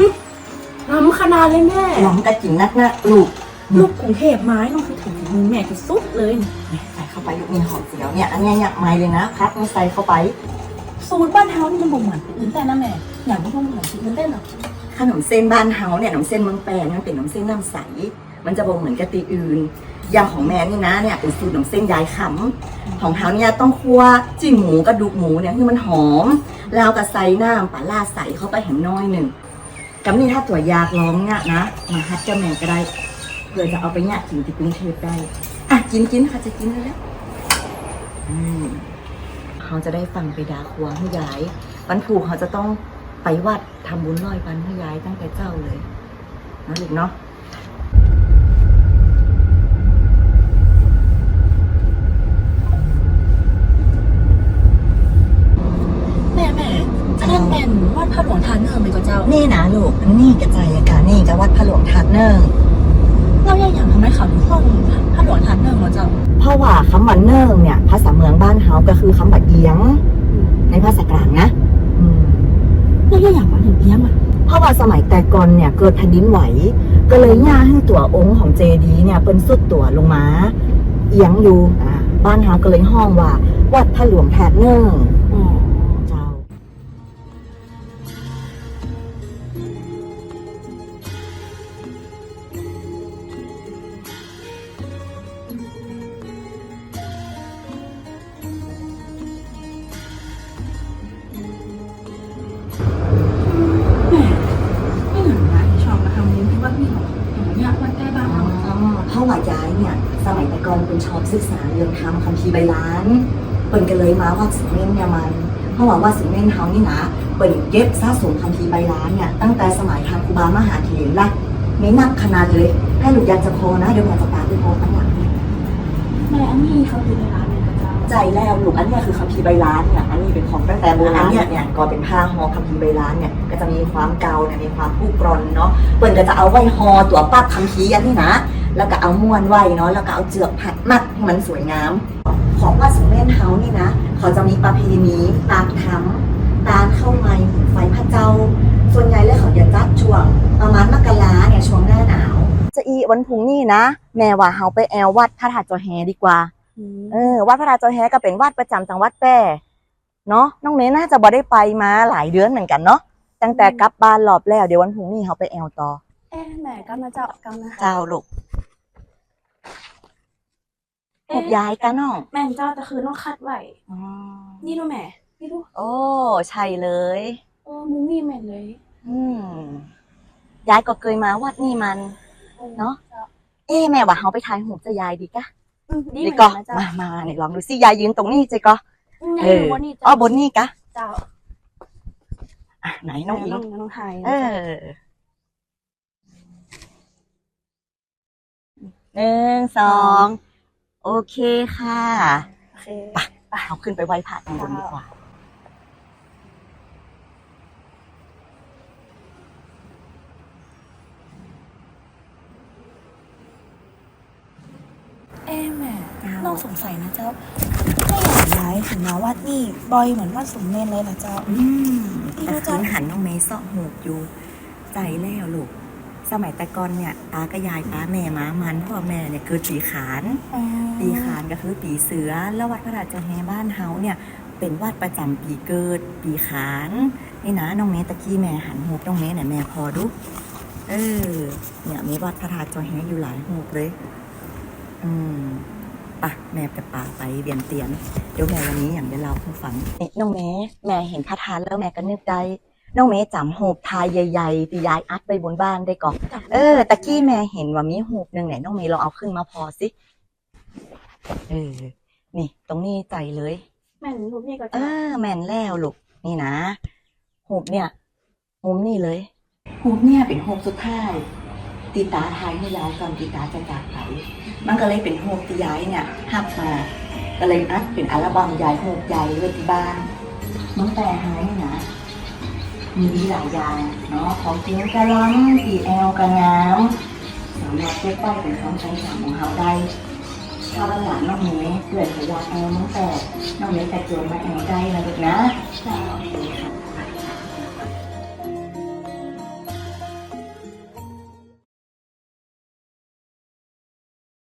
มล้ำขนาดเลยแม่ หลังกระจิ๋งนักนะลูกลูกกรุงเทพไม้ต้องคือถึงมือแม่ที่สุดเลย ใส่เข้าไปลูกนี่หอมเสียวเนี่ยอันเนี้ยเนี่ยไม่เลยนะพักนี่ใส่เข้าไป สูตรบ้านเฮานี่มันบ่เหมือนที่อื่นแต่นะแม่ อย่างที่มันเหมือนที่อื่นแต่หรอกขนมเส้นบ้านเฮาเนี่ยขนมเส้นเมืองแปลงมันเป็นขนมเส้นน้ำใส มันจะบ่เหมือนกะติอื่น อย่างของแม่นี่นะเนี่ยเป็นสูตรขนมเส้นยายขำของเฮาเนี่ยต้องคั่วจิ้มหมูกระดูกหมูเนี่ยให้มันหอมแล้วก็ใส่น้ำปลาล่าใส่เข้าไปแหมน้อยหนึ่ง กับนี่ถ้าตัวอยากร้องเนี่ยนะมาฮัดเจ้าแม่ก็ได้เพื่อจะเอาไปเนี่ยกินที่กรุงเทพได้อะกินกินค่ะจะกินแล้วอืมเขาจะได้ฟังไปดาครัวให้ยายวันผูกเขาจะต้องไปวัดทำบุญร้อยวันให้ยายตั้งแต่เจ้าเลยนะลูกเนาะ แม่แม่จะนั่นเป็นวาดพระหลวงทานเนอร์ ไหมก็เจ้า นี่นะลูก นี่กระจายอากาศนี่กับวัดพระหลวงทัดเนิงเราอย่างอย่างทำไมเขาถึงห้องพระหลวงทานเนอร์ก็เจ้า เพราะว่าคำว่าเนิงเนี่ย ภาษาเมืองบ้านเฮาก็คือคำว่าเอียง ในภาษากลางนะอืมเราอย่างอย่างมาถึงเพี้ยงอะเพราะว่าสมัยแต่ก่อนเนี่ยเกิดแผ่นดินไหว ก็เลยย่าให้ตัวองค์ของเจดีย์เนี่ยเป็นสุดตัวลงมา เอียงอยู่อ่าบ้านเฮาก็เลยห้องว่า วัดพระหลวงแทดเนิ่ง เจ้าเพราะว่าย้ายเนี่ย สมัยแต่ก่อนเป็นชอบศึกษาเรื่องทำคัมภีร์ใบลานเปิ่นก็เลยมาวัดสิงเม่นเนี่ยมันเพราะว่าวัดสิงเม่นเฮานี่นะเปิ่นเก็บสะสมคัมภีร์ใบลานเนี่ยตั้งแต่สมัยทางครูบามหาเถรละไม่นับขนาดเลยให้ลูกอยากจะพอนะเดี๋ยวแม่จะตามไปพอข้างหลังเนี่ยแม่อันนี้เขาอยู่ในร้านเลยก็เจ้าใจแล้วลูกอันเนี้ยคือคัมภีร์ใบลานเนี่ยอันนี้เป็นของตั้งแต่โบราณเนี่ยเนี่ยก็เป็นผ้าห่อคัมภีร์ใบลานเนี่ยก็จะมีความเก่าเนี่ยมีความผุกร่อนเนาะเปิ่นก็จะเอาไว้ห่อตัวปั๊บคัมภีร์อันนี้นะ แล้วก็เอาม้วนไว้เนาะแล้วก็เอาเจือกผัดมัดให้มันสวยงาม ของวัดสุเมนเฮานี่นะ เขาจะมีประเพณีตากทำตาเข้าไม้หิ่งไฟพระเจ้า ส่วนใหญ่เลยเขาจะจัดช่วง ประมาณมกราเนี่ยช่วงหน้าหนาว จะอีวันพุ่งนี่นะ แม่ว่าเฮาไปแอลวัดพระธาตุจอแฮดีกว่าเออวัดพระธาตุจอแฮก็เป็นวัดประจำจังหวัดแพร่เนาะน้องเมย์น่าจะบ่ได้ไปมาหลายเดือนเหมือนกันเนาะตั้งแต่กลับบ้านรอบแล้วเดี๋ยววันพุ่งนี่เขาไปแอลต่อเอ๊ะแม่กำลังเจ้ากำลังเจ้าลูก เฮ็ดย้ายกันน้องแม่นเจ้าแต่คือต้องคัดไว้อ๋อนี่ดูแม่นี่ดูโอ้ใช่เลยเออมุ้งนี่แม่นเลย อืมยายก็เคยมาวัดนี่มันเนาะเอ๊ะแม่ว่าเฮาไปถ่ายรูปจะยายดีกะดีดีเหมือนก็กันนะเจ้ามามาเนี่ยลองดูสิยายยืนตรงนี้จิก็เอเอออวันนี้อ๋อบนนี่กะเจ้าอะไหนน้องอิงน้องน้องไทยเออหนึ่งสอง โอเคค่ะโอเคไปเอาขึ้นไปไหว้พระข้างบนดีกว่า เอ๊ะแม่น้องสงสัยนะเจ้าไม่อยากย้ายถึงมาวัดนี่บอยเหมือนวัดสมเด็จเลยนะเจ้า อืมดีแต่นะคืจ๊ะนหันน้องเมย์เสาะหูกอยู่ ใจแล้วลูก สมัยแต่ก่อนเนี่ยตากับยายป้าแม่ม้ามันพ่อแม่เนี่ยเกิดปีขานอ๋อปีขานก็คือปีเสือ แล้ววัดพระราชแฮบ้านเฮาเนี่ยเป็นวัดประจำปีเกิด ปีขานนี่นะน้องเมย์ตะกี้แม่หันหูกน้องเมย์เนี่ยแม่พอดูเออเนี่ยมีวัดพระราชแฮอยู่หลายหูกเลย อืมปะแม่จะปาไปเรียนเตียนเดี๋ยวแม่วันนี้อย่างเดี๋ยวเราให้ฟังเอ๊ะน้องเมย์แม่เห็นพระทานแล้วแม่ก็นึกได้ น้องเมย์จำหูกทายใหญ่ๆที่ยายอัดไปบนบ้านได้ก่อนเออตะกี้แม่เห็นว่ามีหูกหนึ่งไหนน้องเมย์ลองเอาขึ้นมาพอสิเออนี่ ตรงนี้ใจเลย แม่นรูปนี่ก็เอเจ้าอแม่นแล้วลูกนี่นะหูกเนี่ยหูมนี่เลยหูกเนี่ยเป็นหูกสุดท้ายตีตาทายให้ยายก่อนตีตาจะจากไปมันก็เลยเป็นหูกที่ยายเนี่ยหับมาก็เลยอัดเป็นอัลบั้มยายหูกยายไว้ที่บ้านน้องแต่หายนะ มีหลายอย่างเนาะของจริงกระล้ำอีแอลกระน้ำสามารถเก็บไว้เป็นของใช้สามของเขาได้ถ้าบ้านหลังนอกนี้เกิดขยะแอลน้องแต่นอกเมย์แต่เกิดมาแอลได้นะลูกนะเจ้าโอเคค่ะ